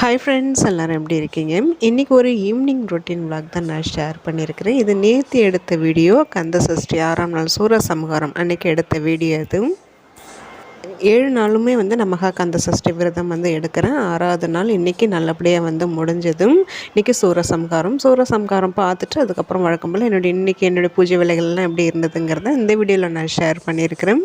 Hi friends எல்லோரும் எப்படி இருக்கீங்க? இன்றைக்கி ஒரு ஈவினிங் ரொட்டீன் விளாக் தான் நான் ஷேர் பண்ணியிருக்கிறேன். இது நேற்று எடுத்த வீடியோ கந்த சஷ்டி ஆறாம் நாள் சூர சமகாரம் அன்றைக்கி எடுத்த வீடியோ இது. ஏழு நாளுமே வந்து நான் கந்த சஷ்டி விரதம் வந்து எடுக்கிறேன். ஆறாவது நாள் இன்றைக்கி நல்லபடியாக வந்து முடிஞ்சதும் இன்றைக்கி சூரசம்ஹாரம் சூரசம்ஹாரம் பார்த்துட்டு அதுக்கப்புறம் வழக்கம் போல் என்னுடைய இன்றைக்கி என்னுடைய பூஜை விலைகள்லாம் எப்படி இருந்ததுங்கிறத இந்த வீடியோவில் நான் ஷேர் பண்ணியிருக்கிறேன்.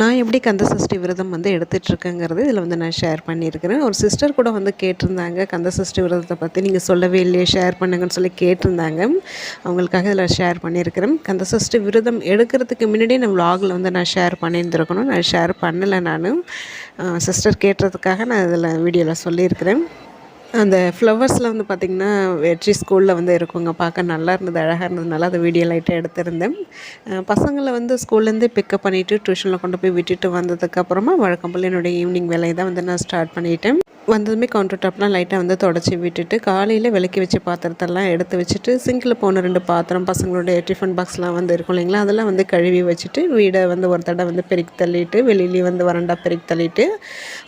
நான் எப்படி கந்த சஷ்டி விரதம் வந்து எடுத்துகிட்ருக்கேங்கிறது இதில் வந்து நான் ஷேர் பண்ணியிருக்கிறேன். ஒரு சிஸ்டர் கூட வந்து கேட்டிருந்தாங்க கந்த சஷ்டி விரதத்தை பற்றி நீங்கள் சொல்லவே இல்லையே ஷேர் பண்ணுங்கன்னு சொல்லி கேட்டிருந்தாங்க. அவங்களுக்காக இதில் ஷேர் பண்ணியிருக்கிறேன். கந்த சஷ்டி விரதம் எடுக்கிறதுக்கு முன்னாடியே நான் vlogல வந்து நான் ஷேர் பண்ணியிருந்துருக்கணும். நான் ஷேர் பண்ணலை நான். சிஸ்டர் கேட்டதுக்காக நான் இதில் வீடியோவில் சொல்லியிருக்கிறேன். அந்த ஃப்ளவர்ஸில் வந்து பார்த்திங்கன்னா வெற்றி ஸ்கூலில் வந்து இருக்குங்க. பார்க்க நல்லா இருந்தது அழகாக இருந்ததுனால அதை வீடியோ லைட்டாக எடுத்திருந்தேன். பசங்களை வந்து ஸ்கூல்லேருந்து பிக்கப் பண்ணிவிட்டு டியூஷனில் கொண்டு போய் விட்டுட்டு வந்ததுக்கப்புறமா வழக்கம் போல் என்னுடைய ஈவினிங் வேலையை தான் வந்து நான் ஸ்டார்ட் பண்ணிட்டேன். வந்ததுமே கவுண்டர் டாப்லாம் லைட்டாக வந்து தொடச்சி விட்டுட்டு காலையில் விளக்கி வச்ச பாத்திரத்தெல்லாம் எடுத்து வச்சுட்டு சிங்கில் போன ரெண்டு பாத்திரம் பசங்களுடைய டிஃபன் பாக்ஸ்லாம் வந்து இருக்கும் இல்லைங்களா அதெல்லாம் வந்து கழுவி வச்சுட்டு வீடை வந்து ஒரு தடவை வந்து பெருக்கி தள்ளிட்டு வெளியிலேயே வந்து வரண்டா பெருக்கி தள்ளிட்டு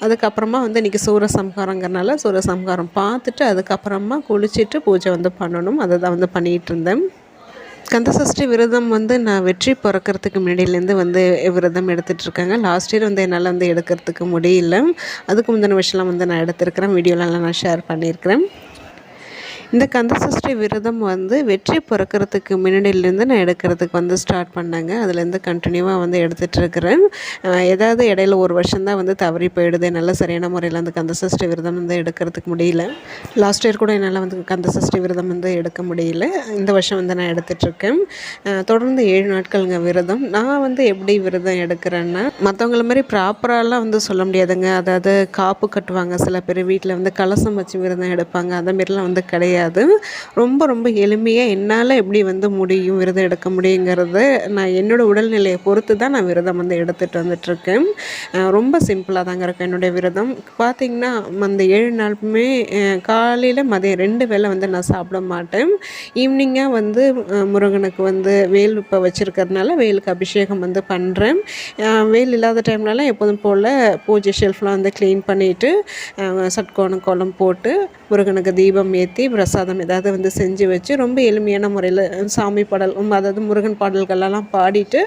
அதுக்கப்புறமா வந்து இன்றைக்கி சூரசம்ஹாரங்கிறனால சூரசம்ஹாரம் பார்த்துட்டு அதுக்கப்புறமா குளிச்சுட்டு பூஜை வந்து பண்ணணும். அதை தான் வந்து பண்ணிகிட்டு இருந்தேன் கந்தசஷ்டி விரதம் வந்து நான் வெற்றி பிறக்கிறதுக்கு முன்னாடியிலேருந்து வந்து விரதம் எடுத்துகிட்டு இருக்காங்க லாஸ்ட் இயர் வந்து என்னால் வந்து எடுக்கிறதுக்கு முடியல. அதுக்கு முந்தின விஷயம்லாம் வந்து நான் எடுத்திருக்கிறேன். வீடியோலாம் நான் ஷேர் பண்ணியிருக்கிறேன். இந்த கந்தசஷ்டி விரதம் வந்து வெற்றி பிறக்கிறதுக்கு முன்னாடியிலேருந்து நான் எடுக்கிறதுக்கு வந்து ஸ்டார்ட் பண்ணேங்க. அதுலேருந்து கண்டினியூவாக வந்து எடுத்துகிட்டு இருக்கிறேன் ஏதாவது இடையில ஒரு வருஷம்தான் வந்து தவறி போயிடுது. நல்ல சரியான முறையில் அந்த கந்தசஷ்டி விரதம் வந்து எடுக்கிறதுக்கு முடியல. லாஸ்ட் இயர் கூட என்னால் வந்து கந்தசஷ்டி விரதம் வந்து எடுக்க முடியல. இந்த வருஷம் வந்து நான் எடுத்துகிட்ருக்கேன் தொடர்ந்து ஏழு நாட்களுங்க விரதம். நான் வந்து எப்படி விரதம் எடுக்கிறேன்னா மற்றவங்கள மாதிரி ப்ராப்பராலாம் வந்து சொல்ல முடியாதுங்க. அதாவது காப்பு கட்டுவாங்க. சில பேர் வீட்டில் வந்து கலசம் வச்சு விரதம் எடுப்பாங்க. அந்த மாரிலாம் வந்து கிடையாது. ரொம்ப ரொம்ப எளிமையாக என்னால் எப்படி வந்து முடியும் விரதம் எடுக்க முடியுங்கிறது நான் என்னோடய உடல்நிலையை பொறுத்து தான் நான் விரதம் வந்து எடுத்துகிட்டு வந்துட்டுருக்கேன். ரொம்ப சிம்பிளாக தாங்க இருக்கும் என்னுடைய விரதம். பார்த்திங்கன்னா அந்த ஏழு நாளுமே காலையில் மதியம் ரெண்டு வேளை வந்து நான் சாப்பிட மாட்டேன். ஈவினிங்காக வந்து முருகனுக்கு வந்து வேல் இப்போ வச்சுருக்கிறதுனால வேலுக்கு அபிஷேகம் வந்து பண்ணுறேன் வேல் இல்லாத டைம்லலாம் எப்போதும் போல் பூஜை ஷெல்ஃப்லாம் வந்து க்ளீன் பண்ணிவிட்டு சட்கோணம் கோலம் போட்டு முருகனுக்கு தீபம் ஏற்றி பிரசாதம் ஏதாவது வந்து செஞ்சு வச்சு ரொம்ப எளிமையான முறையில் சாமி பாடல் அதாவது முருகன் பாடல்களெல்லாம் பாடிட்டு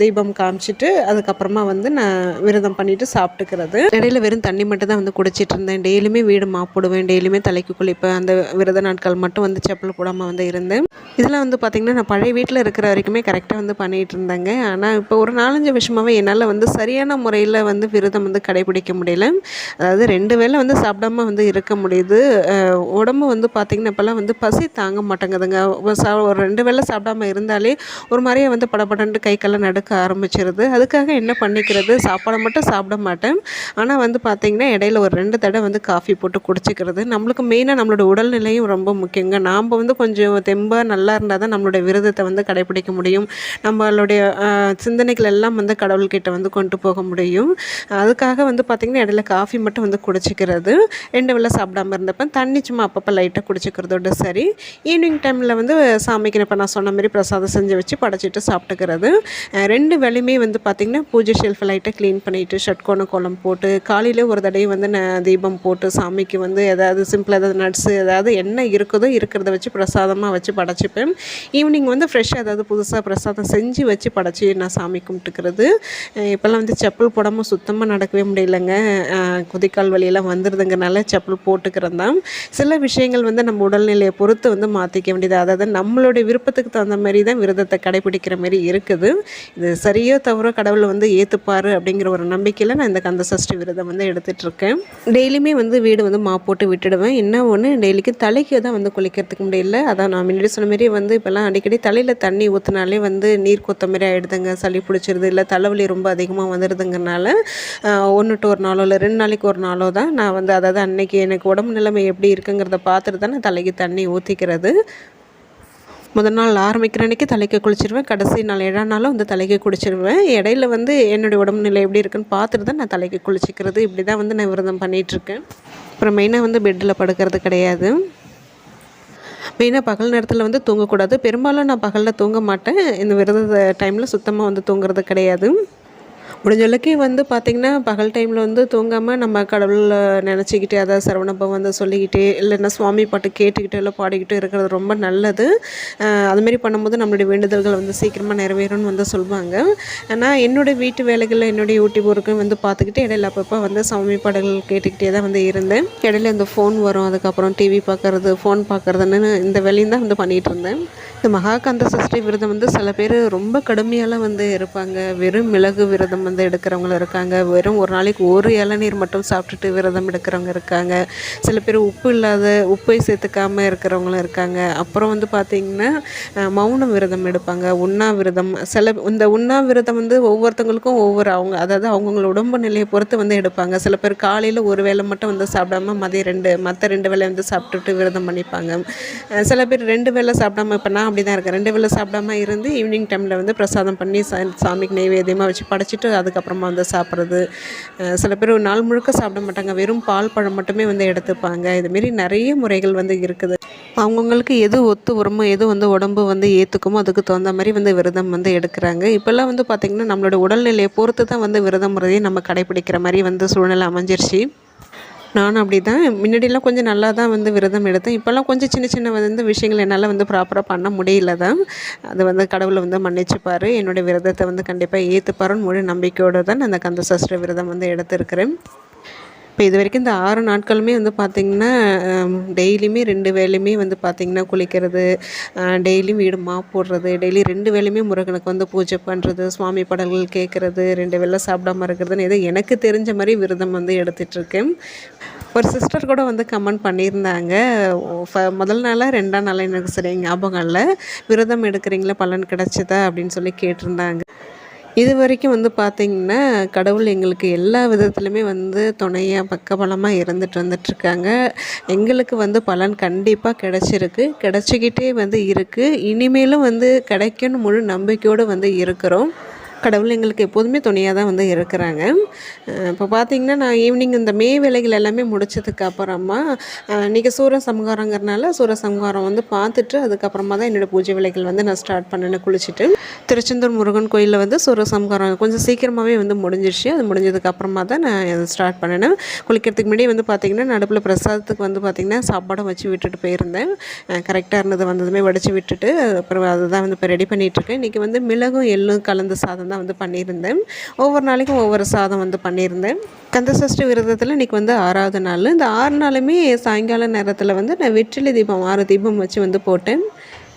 தீபம் காமிச்சிட்டு அதுக்கப்புறமா வந்து நான் விரதம் பண்ணிட்டு சாப்பிட்டுக்கிறது. இடையில வெறும் தண்ணி மட்டும் தான் வந்து குடிச்சிட்டு இருந்தேன். டெய்லியுமே வீடு மாப்பிடுவேன் டெய்லியுமே தலைக்கு குளிப்பேன். அந்த விரத நாட்கள் மட்டும் வந்து செப்பல் போடாமல் வந்து இருந்தேன். இதெல்லாம் வந்து பார்த்திங்கன்னா நான் பழைய வீட்டில் இருக்கிற வரைக்குமே கரெக்டாக வந்து பண்ணிகிட்டு இருந்தேங்க. ஆனால் இப்போ ஒரு நாலஞ்சு விஷயமாகவே என்னால் வந்து சரியான முறையில் வந்து விரதம் வந்து கடைபிடிக்க முடியல. அதாவது ரெண்டு வேளை வந்து சாப்பிடாம வந்து இருக்க முடியுது. உடம்பு வந்து பார்த்திங்கன்னா இப்போல்லாம் வந்து பசி தாங்க மாட்டேங்குதுங்க. ஒரு சா ஒரு ரெண்டு வேளை சாப்பிடாம இருந்தாலே ஒரு மாதிரியே வந்து படபடன்ட்டு கை கால்லாம் நடுக்க ஆரம்பிச்சிருது. அதுக்காக என்ன பண்ணிக்கிறது? சாப்பாடை மட்டும் சாப்பிட மாட்டேன். ஆனால் வந்து பார்த்திங்கன்னா இடையில ஒரு ரெண்டு தடவை வந்து காஃபி போட்டு குடிச்சிக்கிறது. நம்மளுக்கு மெயினாக நம்மளோட உடல்நிலையும் ரொம்ப முக்கியங்க. நாம் வந்து கொஞ்சம் தெம்பாக நல்லா இருந்தால் தான் நம்மளுடைய விரதத்தை வந்து கடைபிடிக்க முடியும். நம்மளுடைய சிந்தனைகள் எல்லாம் வந்து கடவுள்கிட்ட வந்து கொண்டு போக முடியும். அதுக்காக வந்து பார்த்திங்கன்னா இடையில காஃபி மட்டும் வந்து குடிச்சிக்கிறது. ரெண்டு வேளை சாப்பிடாம இருந்தப்போ தண்ணி சும்மா அப்பப்போ லைட்டாக குடிச்சிக்கிறதோட சரி. ஈவினிங் டைமில் வந்து சாமிக்கு இப்போ நான் சொன்ன மாதிரி பிரசாதம் செஞ்சு வச்சு படைச்சிட்டு சாப்பிட்டுக்கிறது. ரெண்டு வேலையுமே வந்து பார்த்திங்கன்னா பூஜை ஷெல்ஃப் லைட்டை க்ளீன் பண்ணிவிட்டு ஷட்கோண கோலம் போட்டு காலையில் ஒரு தடவை வந்து நான் தீபம் போட்டு சாமிக்கு வந்து ஏதாவது சிம்பிளாக ஏதாவது நட்ஸு ஏதாவது என்ன இருக்குதோ இருக்கிறத வச்சு பிரசாதமாக வச்சு படைச்சிப்பேன். ஈவினிங் வந்து ஃப்ரெஷ்ஷாக ஏதாவது புதுசாக பிரசாதம் செஞ்சு வச்சு படைச்சி நான் சாமி கும்பிட்டுக்கிறது. இப்போல்லாம் வந்து செப்பல் போடாமல் சுத்தமாக நடக்கவே முடியலங்க. குதிக்கால் வலியெல்லாம் வந்துடுதுங்கிறனால செப்பல் போட்டுக்கிறந்தான் சில விஷயங்கள் வந்து வந்து நம்ம உடல்நிலையை பொறுத்து வந்து மாற்றிக்க வேண்டியது. அதாவது நம்மளுடைய விருப்பத்துக்கு தகுந்த மாதிரி தான் விரதத்தை கடைபிடிக்கிற மாதிரி இருக்குது. இது சரியோ தவறோ கடவுள் வந்து ஏற்றுப்பார் அப்படிங்கிற ஒரு நம்பிக்கையில் நான் இந்த கந்த சஷ்டி விரதம் வந்து எடுத்துகிட்ருக்கேன் டெய்லியுமே வந்து வீடு வந்து மா போட்டு விட்டுடுவேன். என்ன ஒன்று டெய்லிக்கு தலைக்கு தான் வந்து குளிக்கிறதுக்கு முடியல. அதான் நான் முன்னாடி சொன்ன மாதிரி வந்து இப்போல்லாம் அடிக்கடி தலையில் தண்ணி ஊற்றினாலே வந்து நீர் கொத்த மாதிரி ஆகிடுதுங்க சளி பிடிச்சிருது. இல்லை தலைவலி ரொம்ப அதிகமாக வந்துடுதுங்கனால ஒன்று டு ஒரு நாளோ இல்லை ரெண்டு நாளைக்கு ஒரு நாளோ தான் நான் வந்து அதாவது அன்னைக்கு எனக்கு உடம்பு நிலைமை எப்படி இருக்குங்கிறத பார்த்துட்டு தான்? நான் தலைக்கு தண்ணி ஊற்றிக்கிறது முதல் நாள் ஆரம்பிக்கிற அன்றைக்கி தலைக்கு குளிச்சிருவேன். கடைசி நாள் ஏழாம் நாளும் வந்து தலைக்கு குளிச்சிருவேன். இடையில வந்து என்னுடைய உடம்பு நிலை எப்படி இருக்குன்னு பார்த்துட்டு தான் நான் தலைக்கு குளிச்சிக்கிறது. இப்படி தான் வந்து நான் விரதம் பண்ணிகிட்ருக்கேன் அப்புறம் மெயினாக வந்து பெட்டில் படுக்கிறது கிடையாது. மெயினாக பகல் நேரத்தில் வந்து தூங்கக்கூடாது. பெரும்பாலும் நான் பகலில் தூங்க மாட்டேன். இந்த விரத டைமில் சுத்தமாக வந்து தூங்குறது கிடையாது. முடிஞ்சளவுக்கு வந்து பார்த்திங்கன்னா பகல் டைமில் வந்து தூங்காமல் நம்ம கடவுளை நினச்சிக்கிட்டே அதாவது சரவணப்பம் வந்து சொல்லிக்கிட்டே இல்லைன்னா சுவாமி பாட்டு கேட்டுக்கிட்டே இல்லை பாடிக்கிட்டு இருக்கிறது ரொம்ப நல்லது. அதுமாரி பண்ணும்போது நம்மளுடைய வேண்டுதல்கள் வந்து சீக்கிரமாக நிறைவேறும்னு வந்து சொல்லுவாங்க ஆனால் என்னுடைய வீட்டு வேலைகளில் என்னுடைய யூடியூப் ஒர்க்கும் வந்து பார்த்துக்கிட்டு இடையில அப்பப்போ வந்து சாமி பாடல்கள் கேட்டுக்கிட்டே தான் வந்து இருந்தேன். இடையில இந்த ஃபோன் வரும் அதுக்கப்புறம் டிவி பார்க்குறது ஃபோன் பார்க்குறதுன்னு இந்த வேலையும் தான் வந்து பண்ணிகிட்டு இருந்தேன். இந்த மகாகந்த சஷ்டி விரதம் வந்து சில பேர் ரொம்ப கடுமையாலாம் வந்து இருப்பாங்க. வெறும் மிளகு விரதம் வந்து எடுக்கிறவங்களும் இருக்காங்க. வெறும் ஒரு நாளைக்கு ஒரு இளநீர் மட்டும் சாப்பிட்டுட்டு விரதம் எடுக்கிறவங்க இருக்காங்க. சில பேர் உப்பு இல்லாத உப்பை சேர்த்துக்காமல் இருக்கிறவங்களும் இருக்காங்க. அப்புறம் வந்து பார்த்திங்கன்னா மௌன விரதம் எடுப்பாங்க. உண்ணா விரதம். சில இந்த உண்ணா விரதம் வந்து ஒவ்வொருத்தவங்களுக்கும் ஒவ்வொரு அவங்க அதாவது அவங்கவுங்கள உடம்பு நிலையை பொறுத்து வந்து எடுப்பாங்க. சில பேர் காலையில் ஒரு வேளை மட்டும் வந்து சாப்பிடாம மதியம் ரெண்டு மற்ற ரெண்டு வேளை வந்து சாப்பிட்டுட்டு விரதம் பண்ணிப்பாங்க. சில பேர் ரெண்டு வேளை சாப்பிடாம இப்போ நான் அப்படி தான் இருக்குது ரெண்டு வேலை சாப்பிடாம இருந்து ஈவினிங் டைமில் வந்து பிரசாதம் பண்ணி சா சாமிக்கு நெய்வேத்தியமாக வச்சு படைச்சிட்டு அதுக்கப்புறமா வந்து சாப்பிட்றது. சில பேர் ஒரு நாள் முழுக்க சாப்பிட மாட்டாங்க. வெறும் பால் பழம் மட்டுமே வந்து எடுத்துப்பாங்க. இதுமாரி நிறைய முறைகள் வந்து இருக்குது. அவங்கவுங்களுக்கு எது ஒத்து வருமோ எது வந்து உடம்பு வந்து ஏற்றுக்குமோ அதுக்கு தகுந்த மாதிரி வந்து விரதம் வந்து எடுக்கிறாங்க. இப்போல்லாம் வந்து பார்த்திங்கன்னா நம்மளோட உடல்நிலையை பொறுத்து தான் வந்து விரதம் முறையை நம்ம கடைப்பிடிக்கிற மாதிரி வந்து சூழ்நிலை அமைஞ்சிருச்சு. நானும் அப்படி தான் முன்னாடிலாம் கொஞ்சம் நல்லா தான் வந்து விரதம் எடுத்தேன். இப்போல்லாம் கொஞ்சம் சின்ன சின்ன வந்து விஷயங்கள் என்னால் வந்து ப்ராப்பராக பண்ண முடியல தான். அது வந்து கடவுளை வந்து மன்னிச்சுப்பார். என்னுடைய விரதத்தை வந்து கண்டிப்பாக ஏற்றுப்பாருன்னு முழு நம்பிக்கையோடு தான் நான் அந்த கந்த சஷ்ட விரதம் வந்து எடுத்திருக்கிறேன். இப்போ இது வரைக்கும் இந்த ஆறு நாட்களுமே வந்து பார்த்திங்கன்னா டெய்லியுமே ரெண்டு வேலையுமே வந்து பார்த்திங்கன்னா குளிக்கிறது டெய்லியும் வீடு மாப் போடுறது டெய்லி ரெண்டு வேலையுமே முருகனுக்கு வந்து பூஜை பண்ணுறது சுவாமி படங்கள் கேட்குறது ரெண்டு வேலை சாப்பிடாம இருக்கிறதுன்னு ஏதோ எனக்கு தெரிஞ்ச மாதிரி விரதம் வந்து எடுத்துகிட்ருக்கேன் ஒரு சிஸ்டர் கூட வந்து கமெண்ட் பண்ணியிருந்தாங்க. முதல் நாளாக ரெண்டாம் நாளாக எனக்கு சரியாக ஞாபகம் இல்லை. விரதம் எடுக்கிறீங்களா? பலன் கிடைச்சதா? அப்படின்னு சொல்லி கேட்டிருந்தாங்க. இது வரைக்கும் வந்து பார்த்திங்கன்னா கடவுள் எங்களுக்கு எல்லா விதத்துலையுமே வந்து துணையாக பக்கபலமாக இருந்துட்டு வந்துட்டுருக்காங்க. எங்களுக்கு வந்து பலன் கண்டிப்பாக கிடச்சிருக்கு. கிடச்சிக்கிட்டே வந்து இருக்குது இனிமேலும் வந்து கிடைக்கும்னு முழு நம்பிக்கையோடு வந்து இருக்கிறோம். கடவுள் எங்களுக்கு எப்போதுமே துணையாக தான் வந்து இருக்கிறாங்க. இப்போ பார்த்தீங்கன்னா நான் ஈவினிங் இந்த மே வேலைகள் எல்லாமே முடித்ததுக்கு அப்புறமா இன்றைக்கி சூரிய சூர சம்ஹாரங்கிறனால சூர சம்ஹாரம் வந்து பார்த்துட்டு அதுக்கப்புறமா தான் என்னோடய பூஜை வேலைகள் வந்து நான் ஸ்டார்ட் பண்ணேன்னு குளிச்சுட்டு திருச்செந்தூர் முருகன் கோயிலில் வந்து சூர சம்ஹாரம் கொஞ்சம் சீக்கிரமாகவே வந்து முடிஞ்சிருச்சு. அது முடிஞ்சதுக்கு அப்புறமா தான் நான் ஸ்டார்ட் பண்ணினேன் குளிக்கிறதுக்கு முன்னாடி வந்து பார்த்திங்கன்னா நடுப்பில் பிரசாதத்துக்கு வந்து பார்த்திங்கன்னா சாப்பாடும் வச்சு விட்டுட்டு போயிருந்தேன். கரெக்டாக இருந்தது வந்ததுமே வடித்து விட்டுட்டு அப்புறம் அதுதான் வந்து இப்போ ரெடி பண்ணிகிட்ருக்கேன் இன்றைக்கி வந்து மிளகும் எள்ளும் கலந்த சாதம் தான் வந்து பண்ணியிருந்தேன். ஒவ்வொரு நாளைக்கும் ஒவ்வொரு சாதம் வந்து பண்ணியிருந்தேன். கந்தசஷ்டி விரதத்தில் இன்றைக்கி வந்து ஆறாவது நாள். இந்த ஆறு நாளுமே சாயங்கால நேரத்தில் வந்து நான் வெற்றிலை தீபம் ஆறு தீபம் வச்சு வந்து போட்டேன்.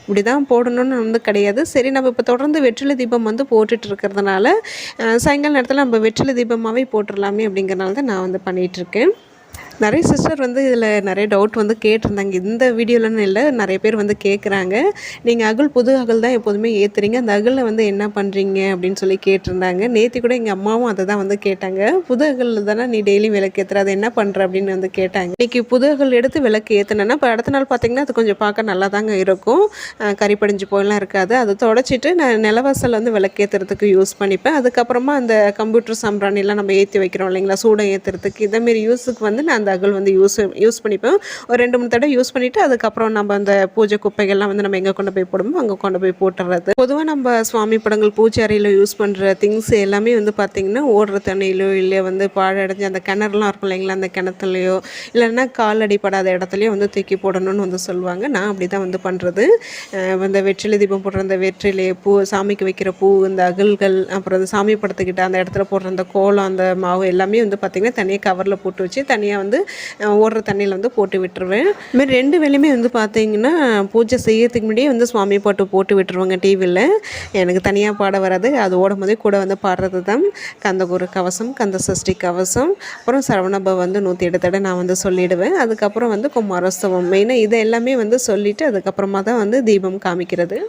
இப்படி தான் போடணும்னு வந்து கிடையாது. சரி நம்ம இப்போ தொடர்ந்து வெற்றிலை தீபம் வந்து போட்டுட்டு இருக்கிறதுனால சாயங்கால நேரத்தில் நம்ம வெற்றிலை தீபமாகவே போட்டுடலாமே அப்படிங்கிறனால தான் நான் வந்து பண்ணிகிட்ருக்கேன் நிறைய சிஸ்டர் வந்து இதில் நிறைய டவுட் வந்து கேட்டிருந்தாங்க. இந்த வீடியோலன்னு இல்லை நிறைய பேர் வந்து கேட்குறாங்க நீங்கள் அகல் புது அகல் தான் எப்போதுமே ஏற்றுறீங்க அந்த அகலில் வந்து என்ன பண்ணுறீங்க அப்படின்னு சொல்லி கேட்டிருந்தாங்க. நேற்று கூட எங்கள் அம்மாவும் அதை தான் வந்து கேட்டாங்க. புது அகலில் தானே நீ டெய்லியும் விளக்கு ஏற்றுற அதை என்ன பண்ணுற அப்படின்னு வந்து கேட்டாங்க. இன்றைக்கி புது அகல் எடுத்து விளக்கு ஏற்றுனேன்னா இப்போ அடுத்த நாள் பார்த்தீங்கன்னா அது கொஞ்சம் பார்க்க நல்லா தாங்க இருக்கும். அஹ் கறி படிஞ்சு போயெல்லாம் இருக்காது. அதை தொடச்சிட்டு நான் நிலவாசல் வந்து விளக்கு ஏற்றுறதுக்கு யூஸ் பண்ணிப்பேன். அதுக்கப்புறமா அந்த கம்ப்யூட்டர் சாம்பிராணிலாம் நம்ம ஏற்றி வைக்கிறோம் இல்லைங்களா? சூடம் ஏற்றுறதுக்கு இதேமாரி யூஸுக்கு வந்து நான் அந்த அகல் வந்து யூஸ் யூஸ் பண்ணிப்பேன் ஒரு ரெண்டு மூணு தடவை யூஸ் பண்ணிவிட்டு அதுக்கப்புறம் நம்ம அந்த பூஜை குப்பைகள்லாம் வந்து நம்ம எங்கே கொண்டு போய் போடுமோ அங்கே கொண்டு போய் போட்டுறது. பொதுவாக நம்ம சுவாமி படங்கள் பூஜை அறையில் யூஸ் பண்ணுற திங்ஸ் எல்லாமே வந்து பார்த்திங்கன்னா ஓடுற தண்ணியிலோ இல்லை வந்து பாழடைஞ்சு அந்த கிணறுலாம் இருக்கும் இல்லைங்களா அந்த கிணத்துலையோ இல்லைன்னா கால் அடிப்படாத இடத்துலையோ வந்து தூக்கி போடணும்னு வந்து சொல்லுவாங்க. நான் அப்படி தான் வந்து பண்ணுறது இந்த வெற்றிலை தீபம் போடுற அந்த வெற்றிலை பூ சாமிக்கு வைக்கிற பூ இந்த அகல்கள் அப்புறம் அந்த சாமி படத்துக்கிட்ட அந்த இடத்துல போடுற அந்த கோலம் அந்த மாவு எல்லாமே வந்து பார்த்திங்கன்னா தனியாக கவரில் போட்டு வச்சு தனியாக வந்து ஓடுற தண்ணியில் வந்து போட்டு விட்டுருவேன். இதுமாதிரி ரெண்டு வேலையுமே வந்து பார்த்தீங்கன்னா பூஜை செய்யறதுக்கு முன்னாடியே வந்து சுவாமி பாட்டு போட்டு விட்டுருவாங்க டிவியில் எனக்கு தனியாக பாட வராது. அது ஓடும் போதே கூட வந்து பாடுறது தான். கந்தகுரு கவசம் கந்த சஷ்டி கவசம் அப்புறம் சரவணப வந்து நூற்றி எடுத்த தடவை நான் வந்து சொல்லிடுவேன். அதுக்கப்புறம் வந்து குமாரோத்சவம் மெயினாக இதை எல்லாமே வந்து சொல்லிவிட்டு அதுக்கப்புறமா தான் வந்து தீபம் காமிக்கிறது.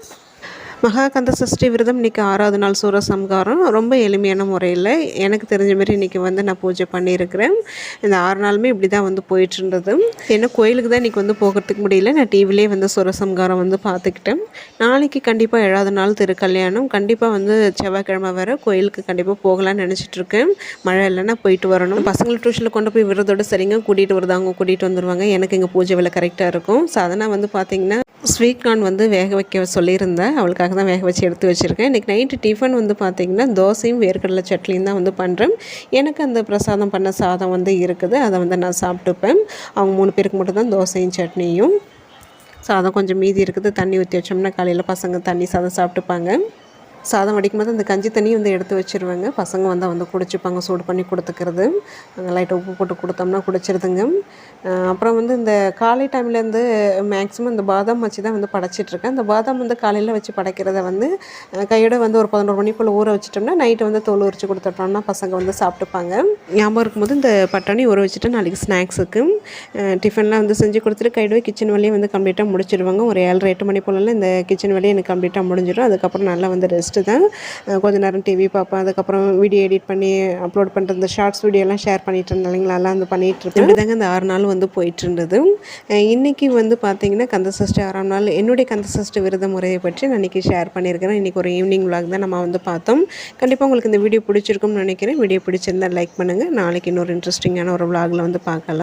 மகாகந்த சஷ்டி விரதம் இன்றைக்கி ஆறாவது நாள் சூரசம்காரம். ரொம்ப எளிமையான முறையில் எனக்கு தெரிஞ்ச மாதிரி இன்றைக்கி வந்து நான் பூஜை பண்ணியிருக்கிறேன். இந்த ஆறு நாளுமே இப்படி தான் வந்து போயிட்டுருந்தது. ஏன்னா கோயிலுக்கு தான் இன்றைக்கி வந்து போகிறதுக்கு முடியல. நான் டிவிலே வந்து சூரசம்காரம் வந்து பார்த்துக்கிட்டேன். நாளைக்கு கண்டிப்பாக ஏழாவது நாள் திருக்கல்யாணம். கண்டிப்பாக வந்து செவ்வாய்க்கிழமை வர கோயிலுக்கு கண்டிப்பாக போகலான்னு நினச்சிட்டு இருக்கேன் மழை இல்லைன்னா போயிட்டு வரணும். பசங்களை டியூஷனில் கொண்டு போய் விரதோட சரிங்க கூட்டிகிட்டு வருதாங்க கூட்டிகிட்டு வந்துடுவாங்க எனக்கு இங்கே பூஜை வேலை கரெக்டாக இருக்கும். ஸோ அதனால் வந்து பார்த்திங்கன்னா ஸ்வீட் கார்ன் வந்து வேக வைக்க சொல்லியிருந்தேன். அவளுக்காக அதுக்காக தான் வேக வச்சு எடுத்து வச்சுருக்கேன். இன்றைக்கி நைட்டு டிஃபன் வந்து பார்த்திங்கன்னா தோசையும் வேர்க்கடலை சட்னியும் தான் வந்து பண்ணுறேன் எனக்கு அந்த பிரசாதம் பண்ண சாதம் வந்து இருக்குது. அதை வந்து நான் சாப்பிட்டுப்பேன். அவங்க மூணு பேருக்கு மட்டும் தான் தோசையும் சட்னியும். சாதம் கொஞ்சம் மீதி இருக்குது. தண்ணி ஊற்றி வச்சோம்னா காலையில் பசங்க தண்ணி சாதம் சாப்பிட்டுப்பாங்க. சாதம் வடிக்கும்போது அந்த கஞ்சி தண்ணி வந்து எடுத்து வச்சுருவேங்க. பசங்க வந்தால் வந்து குடிச்சுப்பாங்க சூடு பண்ணி கொடுத்துக்கிறது. லைட்டாக உப்பு போட்டு கொடுத்தோம்னா குடிச்சிருதுங்க. அப்புறம் வந்து இந்த காலை டைம்லேருந்து மேக்ஸிமம் இந்த பாதாம் வச்சு தான் வந்து படைச்சிட்ருக்கேன் அந்த பாதாம் வந்து காலையில் வச்சு படைக்கிறத வந்து கையோட வந்து ஒரு பதினோரு மணிக்குள்ளே ஊற வச்சிட்டோம்னா நைட்டு வந்து தோல் உரிச்சு கொடுத்துட்டோம்னா பசங்க வந்து சாப்பிட்டுப்பாங்க. ஞாபகம் இருக்கும்போது இந்த பட்டாணி ஊற வச்சுட்டு நாளைக்கு ஸ்நாக்ஸுக்கு டிஃபன்லாம் வந்து செஞ்சு கொடுத்துட்டு கையோட கிச்சன் வேலையை வந்து கம்ப்ளீட்டாக முடிச்சிடுவாங்க ஒரு ஏழரை எட்டு மணி போலலாம் இந்த கிச்சன் வேலையை எனக்கு கம்ப்ளீட்டாக முடிஞ்சிடும் அதுக்கப்புறம் நல்லா வந்து ஃபஸ்ட்டு தான். கொஞ்ச நேரம் டிவி பார்ப்பேன். அதுக்கப்புறம் வீடியோ எடிட் பண்ணி அப்லோட் பண்ணுற இந்த ஷார்ட்ஸ் வீடியோலாம் ஷேர் பண்ணிட்டு இருந்தேன் இல்லைங்களா? அதெல்லாம் வந்து பண்ணிட்டு இருப்பேன். இப்படி தாங்க அந்த ஆறு நாள் வந்து போயிட்டு இருந்தது. இன்றைக்கி வந்து பார்த்தீங்கன்னா கந்த சஷ்டி ஆறாம் நாள். என்னுடைய கந்த சஷ்டி விரத முறையை பற்றி நான் இன்றைக்கி ஷேர் பண்ணியிருக்கிறேன். இன்றைக்கி ஒரு ஈவினிங் விளாக் தான் நம்ம வந்து பார்த்தோம். கண்டிப்பாக உங்களுக்கு இந்த வீடியோ பிடிச்சிருக்கும்னு நினைக்கிறேன். வீடியோ பிடிச்சிருந்தா லைக் பண்ணுங்கள் நாளைக்கு இன்னொரு இன்ட்ரெஸ்டிங்கான ஒரு விளாகில் வந்து பார்க்கலாம்.